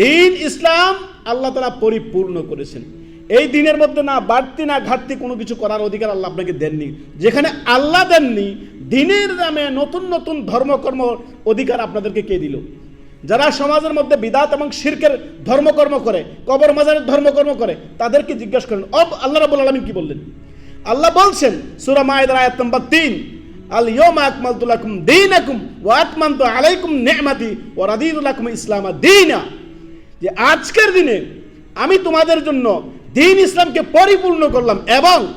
দিন ইসলাম আল্লাহ তালা পরিপূর্ণ করেছেন। এই দিনের মধ্যে না বাড়তি না ঘাটতি কোনো কিছু করার অধিকার আল্লাহ আপনাকে দেননি। যেখানে আল্লাহ দেননি, দিনের নামে নতুন নতুন ধর্মকর্ম অধিকার আপনাদেরকে কে দিল? যারা সমাজের মধ্যে বিদাত এবং শিরকের ধর্মকর্ম করে, কবর মাজারের ধর্মকর্ম করে, তাদেরকে জিজ্ঞাসা করেন, অব আল্লাহ রাবুল আলমিন কি বললেন? আল্লাহ বলছেন, সুরা মায়েদের আয়াত নম্বর তিন, আল ইয়মা আকমালতু লাকুম দীনাকুম ওয়া আতমামতু আলাইকুম নি'মাতি ওয়া রাদিতু লাকুম ইসলাম দীনা। যে আজকের দিনে আমি তোমাদের জন্য দিন ইসলামকে পরিপূর্ণ করলাম এবং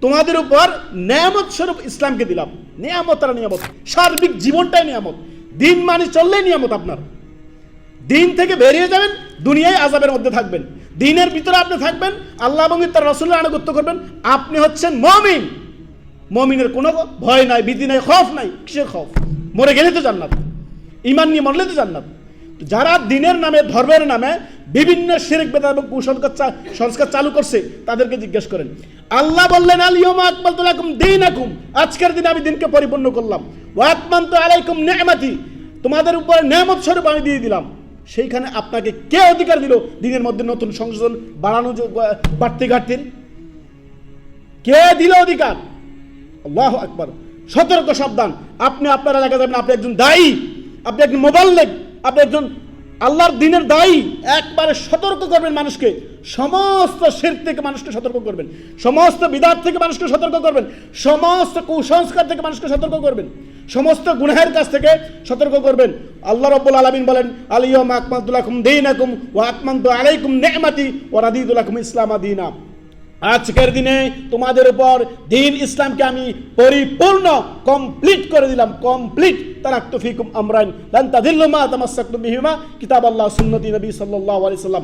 তোমাদের উপর নিয়ামত স্বরূপ ইসলামকে দিলাম। নিয়ামত আর নিয়ামত। সার্বিক জীবনটাই নিয়ামত। দিন মানে চললেই নিয়ামত আপনার। দিন থেকে বেরিয়ে যাবেন, দুনিয়ায় আজাবের মধ্যে থাকবেন। দিনের ভিতরে আপনি থাকবেন, আল্লাহ এবং তার রসুল্লাহ আনুগত্য করবেন। আপনি হচ্ছেন মমিন। মমিনের কোনো ভয় নাই, ভীতি নাই, খফ নাই। কিসের খফ? মরে গেলে তো জান্নাত। ইমান নিয়ে মরলে তো জান্নাত। যারা দিনের নামে, ধর্মের নামে বিভিন্ন শিরিক বেদা এবং কুসংস্কার সংস্কার চালু করছে, তাদেরকে জিজ্ঞেস করেন। আল্লাহ বললেন আলিয়মা আকমাল তুলাকুম দিন আকুম আজকের দিনে আমি দিনকে পরিপূর্ণ করলাম। ওয়াতমান তো আলাইকুম নেমাতি। তোমাদের উপরে নেমত স্বরূপ আমি দিয়ে দিলাম। সেইখানে আপনাকে কে অধিকার দিল? দিনের মধ্যে নতুন সংশোধন বাড়ানো বাড়তি ঘাটতির? কে দিল অধিকার? আল্লাহ আকবার। সতর্ক সাবধান। আপনি আপনার এলাকা যাবেন, আপনি একজন দায়ী। আপনি একজন মোবাল্লেগ আপনি একজন আল্লাহর দিনের দায়ী, একবারে সতর্ক করবেন মানুষকে। সমস্ত শির থেকে মানুষকে সতর্ক করবেন। সমস্ত বিদাত থেকে মানুষকে সতর্ক করবেন। সমস্ত কুসংস্কার থেকে মানুষকে সতর্ক করবেন। সমস্ত গুনাহের কাছ থেকে সতর্ক করবেন। আল্লাহ রব্বুল আলমিন বলেন আলিয়ম আকমাতুল্লাকুম দিনাকুম ও আকমান্তু আলাইকুম নেহমাতি ও রাদিদুল্লাকুম ইসলামা দিনা। আজকের দিনে তোমাদের উপর দিন ইসলামকে আমি পরিপূর্ণ কমপ্লিট করে দিলাম। কমপ্লিট ফিকুম আমরাইন। লান বিহিমা। কিতাব আল্লাহ সুন্নতি নবী সাল্লাম।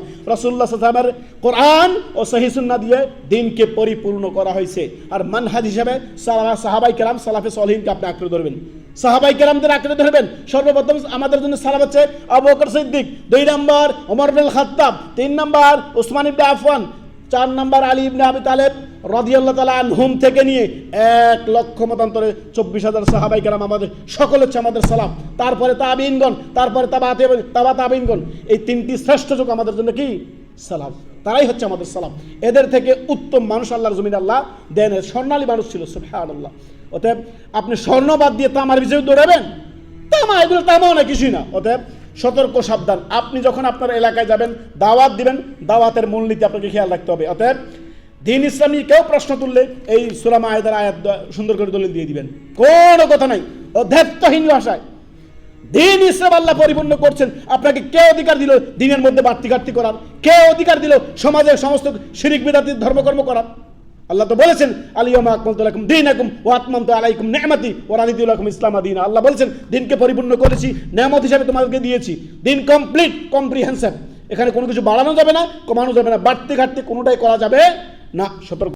কোরআন ও সুন্নাহ দিয়ে দিনকে পরিপূর্ণ করা হয়েছে। আর মানহাজ হিসাবে সাহাবা সাহাবাই কেরাম, সালাফে সলিহিনকে আপনি আঁকড়ে ধরবেন। সাহাবাই কেরামদের আঁকড়ে ধরবেন। সর্বপ্রথম আমাদের জন্য সালাম হচ্ছে আবু বকর সিদ্দিক। দুই নম্বর ওমর বিন খাত্তাব তিন নম্বর উসমান ইবনে চার নম্বর আলী ইবনে আবি তালেব রদিয়াল্লাহ তালা আনহুম থেকে নিয়ে এক লক্ষ মতান্তরে চব্বিশ হাজার সাহাবাই কেরাম আমাদের সকল হচ্ছে আমাদের সালাম। তারপরে তাবিনগণ, তারপরে তাবা তাবা তাবিনগণ। এই তিনটি শ্রেষ্ঠ যুগ আমাদের জন্য কি? সালাম। তারাই হচ্ছে আমাদের সালাম। এদের থেকে উত্তম মানুষ আল্লাহর জমিন আল্লাহ দেন। স্বর্ণালী মানুষ ছিল সুবহান আল্লাহ অতএব আপনি স্বর্ণবাদ দিয়ে তামার বিষয়ে দৌড়াবেন? তামা, এগুলো তামাও না, কিছুই না। অতএব সতর্ক, সাবধান। আপনি যখন আপনার এলাকায় যাবেন, দাওয়াত দিবেন, দাওয়াতের মূলনীতি আপনাকে খেয়াল রাখতে হবে। অতএব দিন ইসলামী কেউ প্রশ্ন তুললে এই সুলামা আয়দার আয়াত সুন্দর করে দলিল দিয়ে দিবেন। কোনো কথা নাই। অধ্যাত্মহীন ভাষায়। দিন ইসলাম আল্লাহ পরিপূর্ণ করছেন। আপনাকে কে অধিকার দিল? দিনের মধ্যে বাড়তি ঘাটতি করার। কে অধিকার দিল? সমাজের সমস্ত শিরিক বিদাতির ধর্মকর্ম করার। আল্লাহ তো বলেছেন আলিয়মা আকমতুল্লাকুম দিন আকুম ও আত্মান্ত আলাইকুম ও ইসলাম আদিন আল্লাহ বলেছেন, দিনকে পরিপূর্ণ করেছি নেহমত হিসাবে তোমাদেরকে দিয়েছি। দিন কমপ্লিট, কম্প্রিহেন্সিভ। এখানে কোনো কিছু বাড়ানো যাবে না, কমানো যাবে না, বাড়তি ঘাটতি কোনোটাই করা যাবে না। সতর্ক